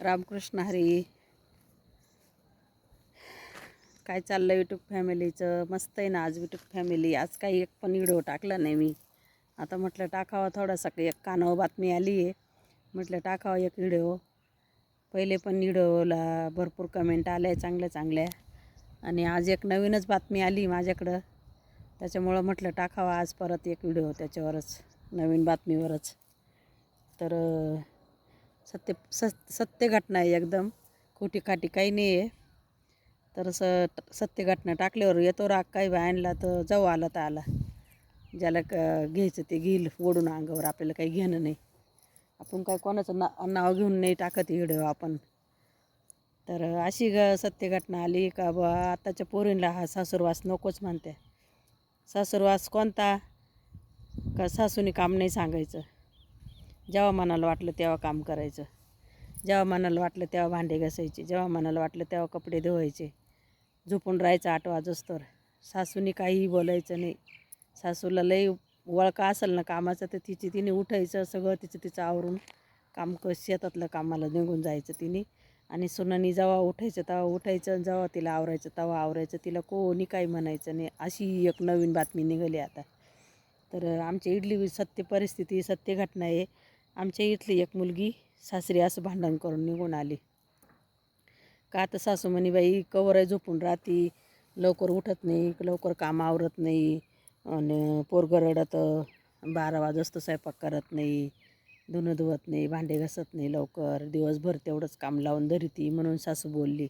रामकृष्ण हरी. काय चाललं यूट्यूब फॅमिलीचं? मस्त आहे ना आज यूट्यूब फॅमिली. आज काही एक पण व्हिडिओ टाकला नाही मी. आता म्हटलं टाकावा थोडासा काही एक कानावर बातमी आली आहे. म्हटलं टाकावा एक व्हिडिओ पहिले पण व्हिडिओला भरपूर कमेंट आल्या चांगल्या चांगल्या. आणि आज एक नवीनच बातमी आली माझ्याकडं. त्याच्यामुळं म्हटलं टाकावा आज परत एक व्हिडिओ त्याच्यावरच नवीन बातमीवरच. तर सत्य स सत्य घटना आहे एकदम. खोटी खाटी काही नाही आहे. तर स सत्य घटना टाकल्यावर येतो राग काही आणला तर जाऊ आला तर आला. ज्याला क घ्यायचं ते घेईल ओढून अंगावर आपल्याला काही घेणं नाही. आपण काय कोणाचं ना नाव घेऊन नाही टाकत व्हिडिओ आपण. तर अशी ग सत्य घटना आली का बा आत्ताच्या पोरींला हा सासूरवास नकोच म्हणते. सासूरवास कोणता? का सासूने काम नाही सांगायचं? जेव्हा मनाला वाटलं तेव्हा काम करायचं. जेव्हा मनाला वाटलं तेव्हा भांडे घासायचे. जेव्हा मनाला वाटलं तेव्हा कपडे धुवायचे. झोपून राहायचं आठ वाजोस्तर सासूनी काहीही बोलायचं नाही. सासूला लई वळका असेल ना कामाचं तर तिची तिने उठायचं सगळं तिचं तिचं आवरून काम क शेतातलं कामाला निघून जायचं तिने. आणि सुनानी जेव्हा उठायचं तेव्हा उठायचं जेव्हा तिला आवरायचं तेव्हा आवरायचं. तिला कोणी काही म्हणायचं नाही. अशी एक नवीन बातमी निघाली आता. तर आमची इडली सत्य परिस्थिती सत्य घटना आहे. आमच्या इथली एक मुलगी सासरी असं भांडण करून निघून आली. का तर सासू म्हणे बाई कवर झोपून राहती. लवकर उठत नाही लवकर काम आवरत नाही. आणि पोरगं रडतं बारा वाजता स्वयंपाक करत नाही. धुणं धुवत नाही भांडे घासत नाही लवकर. दिवसभर तेवढंच काम लावून धरती म्हणून सासू बोलली.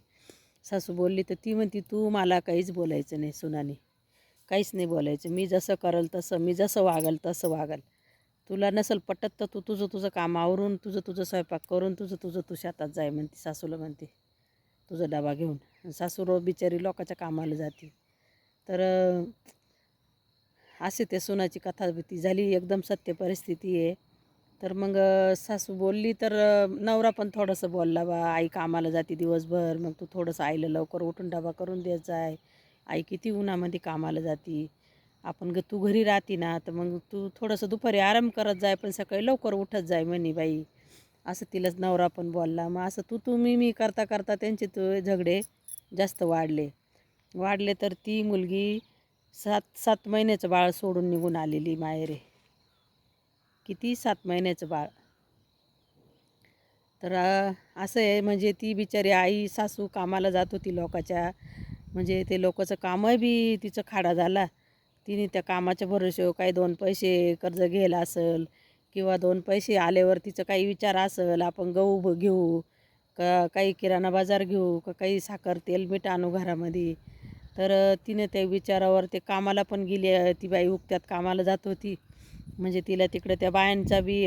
सासू बोलली तर ती म्हणती तू मला काहीच बोलायचं नाही सुनानी. काहीच नाही बोलायचं. मी जसं करल तसं मी जसं वागल तसं वागल. तुला नसेल पटत तर तू तुझं तुझं काम आवरून तुझं तुझं स्वयंपाक करून तुझं तुझं तू शेतात जाय म्हणते सासूला म्हणते तुझा डबा घेऊन. आणि सासू बिचारी लोकाच्या कामाला जाते. तर असे ते सुनाची कथा ती झाली एकदम सत्य परिस्थिती आहे. तर मग सासू बोलली तर नवरा पण थोडंसं बोलला बा आई कामाला जाते दिवसभर मग तू थोडंसं आईला लवकर उठून डबा करून देत आहे आई किती उन्हामध्ये कामाला जाती. आपण ग तू घरी राहती ना तर मग तू थोडंसं दुपारी आराम करत जाय पण सकाळी लवकर उठत जाय म्हणे बाई. असं तिलाच नवरा पण बोलला. मग असं तू तू मी मी करता करता त्यांचे तो झगडे जास्त वाढले. वाढले तर ती मुलगी सात सात महिन्याचं बाळ सोडून निघून आलेली माहेरे. किती सात महिन्याचं बाळ? तर असं आहे म्हणजे ती बिचारी आई सासू कामाला जात होती लोकाच्या. म्हणजे ते लोकांचं कामही बी तिचं खाडा झाला. तिने त्या कामाच्या भरोश्यावर काही दोन पैसे कर्ज घ्यायला असेल किंवा दोन पैसे आल्यावर तिचं काही विचार असेल आपण गहू घेऊ का काही किराणा बाजार घेऊ का काही साखर तेल मीठ आणू घरामध्ये. तर तिने त्या विचारावर ते कामाला पण गेली ती बाई उगत्यात कामाला जात होती. म्हणजे तिला तिकडं त्या बायांचा बी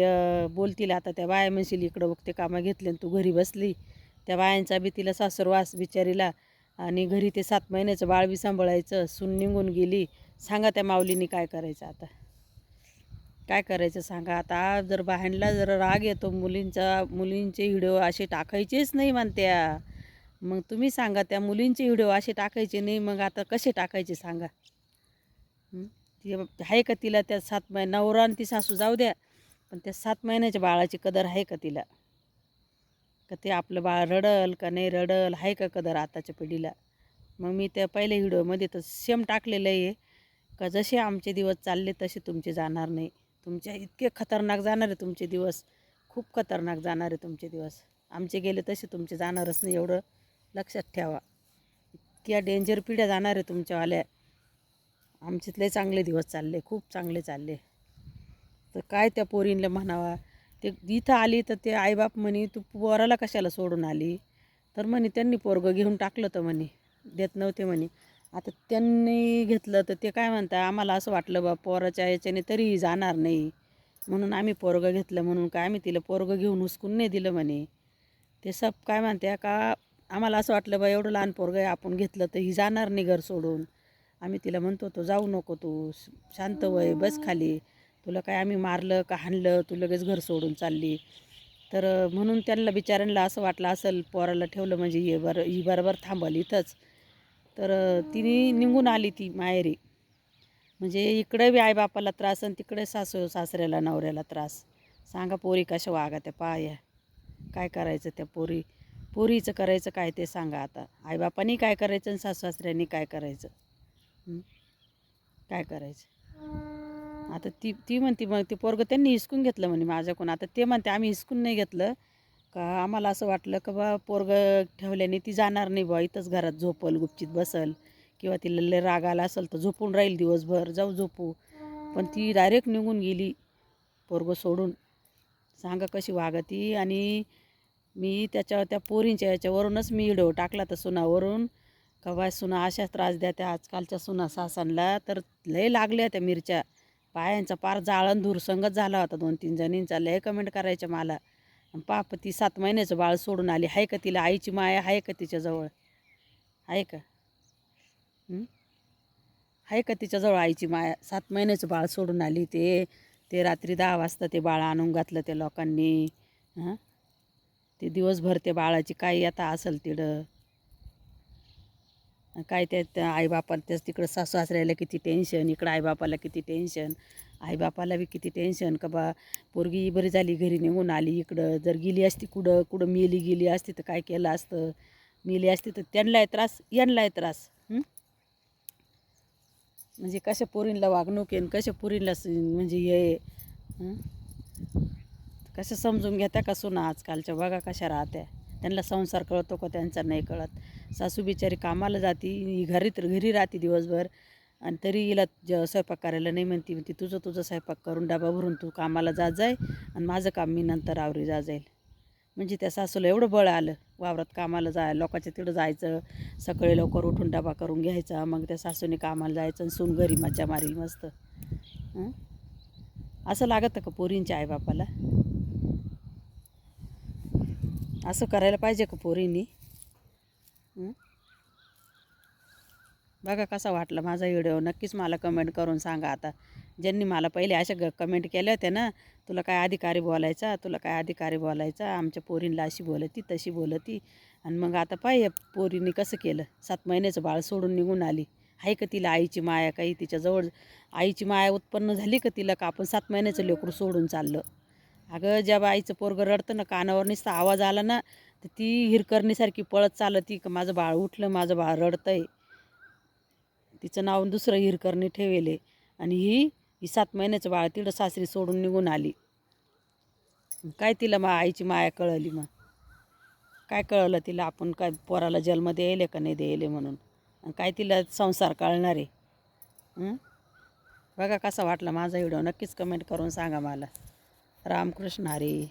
बोलतील आता त्या बाया म्हणशील इकडं बघते कामं घेतले आणि तू घरी बसली. त्या बायांचा बी तिला सासरवास बिचारीला आणि घरी ते सात महिन्याचं बाळ बी सांभाळायचं. सून निघून गेली. सांगा त्या माऊलीने काय करायचं आता. काय करायचं सांगा. आता जर बाहेरला जर राग येतो मुलींचा मुलींचे व्हिडिओ असे टाकायचेच नाही म्हणत्या. मग तुम्ही सांगा त्या मुलींचे व्हिडिओ असे टाकायचे नाही मग आता कसे टाकायचे सांगा. ती आहे का तिला त्या सात महिने नवरा आणि ती सासू जाऊ द्या पण त्या सात महिन्याच्या बाळाची कदर आहे का तिला? का ते आपलं बाळ रडल का नाही रडल आहे का कदर आताच्या पिढीला? मग मी त्या पहिल्या व्हिडिओमध्ये तर सेम टाकलेलं आहे. का जसे आमचे दिवस चालले तसे तुमचे जाणार नाही. तुमच्या इतके खतरनाक जाणार आहे तुमचे दिवस. खूप खतरनाक जाणार आहे तुमचे दिवस. आमचे गेले तसे तुमचे जाणारच नाही एवढं लक्षात ठेवा. इतक्या डेंजर पिढ्या जाणार आहे तुमच्यावाल्या. आमच्यातले चांगले दिवस चालले खूप चांगले चालले. तर काय त्या पोरींला म्हणावा? ते इथं आली तर ते आईबाप म्हणे तू पोराला कशाला सोडून आली? तर म्हणे त्यांनी पोरगं घेऊन टाकलं तर म्हणे. देत नव्हते म्हणे. आता त्यांनी घेतलं तर ते काय म्हणता आम्हाला असं वाटलं बा पोराच्या याच्याने तरीही जाणार नाही. म्हणून आम्ही पोरगं घेतलं म्हणून काय आम्ही तिला पोरगं घेऊन हुसकून नाही दिलं म्हणे. ते सब काय म्हणते का आम्हाला असं वाटलं बा एवढं लहान पोरगं आहे आपण घेतलं तर ही जाणार नाही घर सोडून. आम्ही तिला म्हणतो तो जाऊ नको तू शांत वय बस खाली. तुला काय आम्ही मारलं का हाणलं तू लगेच घर सोडून चालली. तर म्हणून त्यांना बिचाऱ्यांना असं वाटलं असेल पोराला ठेवलं म्हणजे हे बरं ही बरोबर थांबल इथंच. तर तिने निघून आली ती माहेरी. म्हणजे इकडे बी आईबापाला त्रास आणि तिकडे सासू सासऱ्याला नवऱ्याला त्रास. सांगा पोरी कशा वागा त्या पाया काय करायचं त्या पोरी? पोरीचं करायचं काय ते सांगा आता. आईबापानी काय करायचं आणि सासू काय करायचं? काय करायचं? आता ती ती म्हणते मग ते पोरगं त्यांनी हिसकून घेतलं म्हणे माझ्याकडून. आता ते म्हणते आम्ही हिसकून नाही घेतलं. का? आम्हाला असं वाटलं का बा पोरगं ठेवल्याने ती जाणार नाही बा इथंच घरात झोपल गुपचित बसल. किंवा तिला लय राग आला असेल तर झोपून राहील दिवसभर जाऊ झोपू. पण ती डायरेक्ट निघून गेली पोरगं सोडून. सांगा कशी वागती आणि मी त्याच्या त्या पोरींच्या याच्यावरूनच मी व्हिडिओ टाकला तर सुनावरून. का बा सुना अशाच त्रास द्या त्या आजकालच्या सुना सासांना तर लय लागल्या त्या मिरच्या. पायांचा पार जाळण धूरसंगत झाला होता दोन तीन जणींचा. लय कमेंट करायच्या मला. पाप ती सात महिन्याचं बाळ सोडून आली. आहे का तिला आईची माया? आहे का तिच्याजवळ आहे का? आहे का तिच्याजवळ आईची माया? सात महिन्याचं बाळ सोडून आली ते. ते रात्री दहा वाजता ते बाळ आणून घातलं त्या लोकांनी. हां? ते दिवसभर त्या बाळाची काय आता असेल तिकडं काय त्या त्या आईबापाला त्याच तिकडं सासू सासऱ्याला किती टेन्शन इकडं आईबापाला किती टेन्शन आईबापाला बी किती टेन्शन का बा पोरगी बरी झाली घरी निघून आली इकडं जर गेली असती कुठं कुठं मेली गेली असती तर काय केलं असतं? मेली असती तर त्यांनाही त्रास यांनाही त्रास म्हणजे कशा पोरींला वागणूक येईन कशा पोरींला स- म्हणजे हे कसं समजून घेत्या का सुना आजकालच्या? बघा कशा राहत्या. त्यांना संसार कळतो का त्यांचा नाही कळत. सासू बिचारी कामाला जाती घरी तर घरी राहते दिवसभर. आणि तरी हिला ज स्वयंपाक करायला नाही म्हणती म्हणती तुझं तुझं स्वयंपाक करून डबा भरून तू कामाला जा जाय आणि माझं काम मी नंतर आवरी जा जाईल. म्हणजे त्या सासूला एवढं बळ आलं वावरात कामाला जाय लोकांच्या तिकडं जायचं सकाळी लवकर उठून डबा करून घ्यायचा मग त्या सासूने कामाला जायचं आणि सून घरी मज्जा मारील मस्त. असं लागतं का पोरींच्या आईबापाला? असं करायला पाहिजे का पोरींनी? बघा कसा वाटला माझा व्हिडिओ. नक्कीच मला कमेंट करून सांगा आता. ज्यांनी मला पहिले अशा ग कमेंट केल्या होत्या ना तुला काय अधिकारी बोलायचा? तुला काय अधिकारी बोलायचा? आमच्या पोरींला अशी बोलती तशी बोलती. आणि मग आता पाहिजे पोरींनी कसं केलं? सात महिन्याचं बाळ सोडून निघून आली. आहे का तिला आईची माया काही तिच्याजवळ आईची माया उत्पन्न झाली का तिला का? आपण सात महिन्याचं लेकरू सोडून चाललं. अगं जेव्हा आईचं पोरगं रडतं ना कानावर नुसता आवाज आला ना तर ती हिरकरणीसारखी पळत चालती. का माझं बाळ उठलं माझं बाळ रडतंय. तिचं नाव दुसरं हिरकरणी ठेवेले आणि ही ही सात महिन्याचं बाळ तिथं सासरी सोडून निघून आली. काय तिला मा आईची माया कळली मग? काय कळलं तिला? आपण काय पोराला जन्म द्यायले का नाही द्यायले म्हणून? आणि काय तिला संसार कळणार आहे? बघा कसा वाटला माझा व्हिडिओ. नक्कीच कमेंट करून सांगा मला. रामकृष्ण हरी.